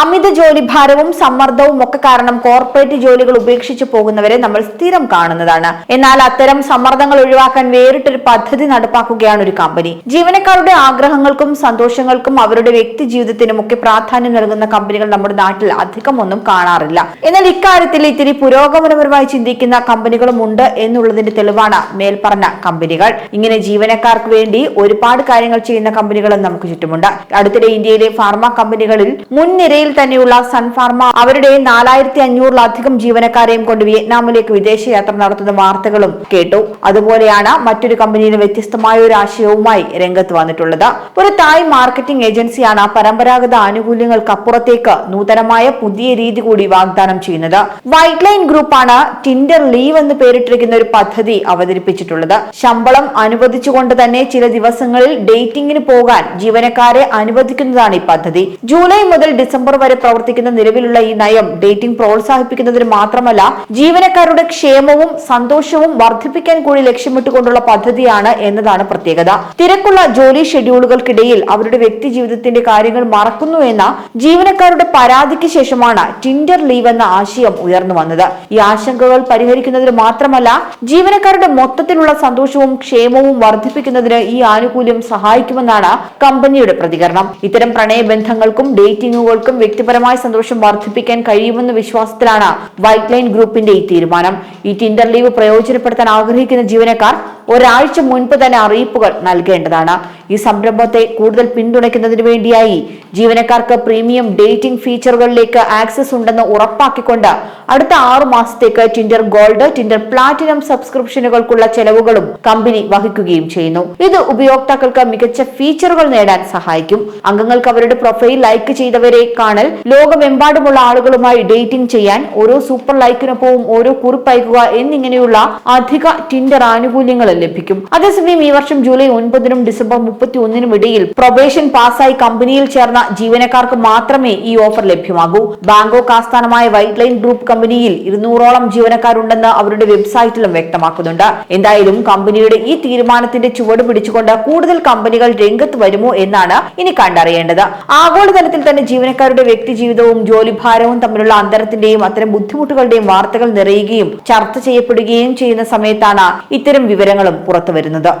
അമിത ജോലി ഭാരവും സമ്മർദ്ദവും ഒക്കെ കാരണം കോർപ്പറേറ്റ് ജോലികൾ ഉപേക്ഷിച്ചു പോകുന്നവരെ നമ്മൾ സ്ഥിരം കാണുന്നതാണ്. എന്നാൽ അത്തരം സമ്മർദ്ദങ്ങൾ ഒഴിവാക്കാൻ വേറിട്ടൊരു പദ്ധതി നടപ്പാക്കുകയാണ് ഒരു കമ്പനി ജീവനക്കാരുടെ ആഗ്രഹങ്ങൾക്കും സന്തോഷങ്ങൾക്കും അവരുടെ വ്യക്തി ജീവിതത്തിനും ഒക്കെ പ്രാധാന്യം നൽകുന്ന കമ്പനികൾ നമ്മുടെ നാട്ടിൽ അധികമൊന്നും കാണാറില്ല. എന്നാൽ ഇക്കാര്യത്തിൽ ഇത്തിരി പുരോഗമനപരമായി ചിന്തിക്കുന്ന കമ്പനികളും ഉണ്ട് എന്നുള്ളതിന്റെ തെളിവാണ് മേൽപ്പറഞ്ഞ കമ്പനികൾ ഇങ്ങനെ ജീവനക്കാർക്ക് വേണ്ടി ഒരുപാട് കാര്യങ്ങൾ ചെയ്യുന്ന കമ്പനികളും നമുക്ക് ചുറ്റുമുണ്ട്. അടുത്തിടെ ഇന്ത്യയിലെ ഫാർമ കമ്പനികളിൽ മുൻനിരയിൽ തന്നെയുള്ള സൺഫാർമ അവരുടെ നാലായിരത്തി അഞ്ഞൂറിലധികം ജീവനക്കാരെയും കൊണ്ട് വിയറ്റ്നാമിലേക്ക് വിദേശയാത്ര നടത്തുന്ന വാർത്തകളും കേട്ടു. അതുപോലെയാണ് മറ്റൊരു കമ്പനിയിലെ വ്യത്യസ്തമായ ഒരു ആശയവുമായി രംഗത്ത് വന്നിട്ടുള്ളത്. ഒരു തായ് മാർക്കറ്റിംഗ് ഏജൻസിയാണ് പരമ്പരാഗത ആനുകൂല്യങ്ങൾക്കപ്പുറത്തേക്ക് നൂതനമായ പുതിയ രീതി കൂടി വാഗ്ദാനം ചെയ്യുന്നത്. വൈറ്റ് ലൈൻ ഗ്രൂപ്പാണ് ടിൻഡർ ലീവ് എന്ന് പേരിട്ടിരിക്കുന്ന ഒരു പദ്ധതി അവതരിപ്പിച്ചിട്ടുള്ളത്. ശമ്പളം അനുവദിച്ചുകൊണ്ട് തന്നെ ചില ദിവസങ്ങളിൽ ഡേറ്റിംഗിന് പോകാൻ ജീവനക്കാരെ അനുവദിക്കുന്നതാണ് ഈ പദ്ധതി. ജൂലൈ മുതൽ ഡിസംബർ വരെ പ്രവർത്തിക്കുന്ന നിലവിലുള്ള ഈ നയം ഡേറ്റിംഗ് പ്രോത്സാഹിപ്പിക്കുന്നതിന് മാത്രമല്ല ജീവനക്കാരുടെ ക്ഷേമവും സന്തോഷവും വർദ്ധിപ്പിക്കാൻ കൂടി ലക്ഷ്യമിട്ടുകൊണ്ടുള്ള പദ്ധതിയാണ് എന്നതാണ് പ്രത്യേകത. തിരക്കുള്ള ജോലി ഷെഡ്യൂളുകൾക്കിടയിൽ അവരുടെ വ്യക്തി ജീവിതത്തിന്റെ കാര്യങ്ങൾ മറക്കുന്നു എന്ന ജീവനക്കാരുടെ പരാതിക്ക് ശേഷമാണ് ടിൻഡർ ലീവ് എന്ന ആശയം ഉയർന്നു വന്നത്. ഈ ആശങ്കകൾ പരിഹരിക്കുന്നതിന് മാത്രമല്ല ജീവനക്കാരുടെ മൊത്തത്തിലുള്ള സന്തോഷവും ക്ഷേമവും വർദ്ധിപ്പിക്കുന്നതിന് ഈ ആനുകൂല്യം സഹായിക്കുമെന്നാണ് കമ്പനിയുടെ പ്രതികരണം. ഇത്തരം പ്രണയബന്ധങ്ങൾക്കും ഡേറ്റിംഗുകൾക്കും വ്യക്തിപരമായ സന്തോഷം വർദ്ധിപ്പിക്കാൻ കഴിയുമെന്ന വിശ്വാസത്തിലാണ് വൈറ്റ് ലൈൻ ഗ്രൂപ്പിന്റെ ഈ തീരുമാനം. ഈ ടിൻഡർ ലീവ് പ്രയോജനപ്പെടുത്താൻ ആഗ്രഹിക്കുന്ന ജീവനക്കാർ ഒരാഴ്ച മുൻപ് തന്നെ അറിയിപ്പുകൾ നൽകേണ്ടതാണ്. ഈ സംരംഭത്തെ കൂടുതൽ പിന്തുണയ്ക്കുന്നതിന് വേണ്ടിയായി ജീവനക്കാർക്ക് പ്രീമിയം ഡേറ്റിംഗ് ഫീച്ചറുകളിലേക്ക് ആക്സസ് ഉണ്ടെന്ന് ഉറപ്പാക്കിക്കൊണ്ട് അടുത്ത ആറു മാസത്തേക്ക് ടിൻഡർ ഗോൾഡ് ടിൻഡർ പ്ലാറ്റിനം സബ്സ്ക്രിപ്ഷനുകൾക്കുള്ള ചെലവുകളും കമ്പനി വഹിക്കുകയും ചെയ്യുന്നു. ഇത് ഉപയോക്താക്കൾക്ക് മികച്ച ഫീച്ചറുകൾ നേടാൻ സഹായിക്കും. അംഗങ്ങൾക്ക് അവരുടെ പ്രൊഫൈൽ ലൈക്ക് ചെയ്തവരെ കാണൽ ലോകമെമ്പാടുമുള്ള ആളുകളുമായി ഡേറ്റിംഗ് ചെയ്യാൻ ഓരോ സൂപ്പർ ലൈക്കിനൊപ്പവും ഓരോ കുറിപ്പ് അയക്കുക എന്നിങ്ങനെയുള്ള അധിക ടിൻഡർ ആനുകൂല്യങ്ങൾ ലഭിക്കും. അതേസമയം ഈ വർഷം ജൂലൈ ഒൻപതിനും ഡിസംബർ മുപ്പത്തി ഒന്നിനും ഇടയിൽ പ്രൊബേഷൻ പാസ്സായി കമ്പനിയിൽ ചേർന്ന ജീവനക്കാർക്ക് മാത്രമേ ഈ ഓഫർ ലഭ്യമാകൂ. ബാങ്കോക്ക് ആസ്ഥാനമായ വൈറ്റ് ലൈൻ ഗ്രൂപ്പ് കമ്പനിയിൽ ഇരുന്നൂറോളം ജീവനക്കാരുണ്ടെന്ന് അവരുടെ വെബ്സൈറ്റിലും വ്യക്തമാക്കുന്നുണ്ട്. എന്തായാലും കമ്പനിയുടെ ഈ തീരുമാനത്തിന്റെ ചുവട് പിടിച്ചുകൊണ്ട് കൂടുതൽ കമ്പനികൾ രംഗത്ത് വരുമോ എന്നാണ് ഇനി കണ്ടറിയേണ്ടത്. ആഗോളതലത്തിൽ തന്നെ ജീവനക്കാരുടെ വ്യക്തി ജീവിതവും ജോലിഭാരവും തമ്മിലുള്ള അന്തരത്തിന്റെയും അത്തരം ബുദ്ധിമുട്ടുകളുടെയും വാർത്തകൾ നിറയുകയും ചർച്ച ചെയ്യപ്പെടുകയും ചെയ്യുന്ന സമയത്താണ് ഇത്തരം വിവരങ്ങളും പുറത്തുവരുന്നത്.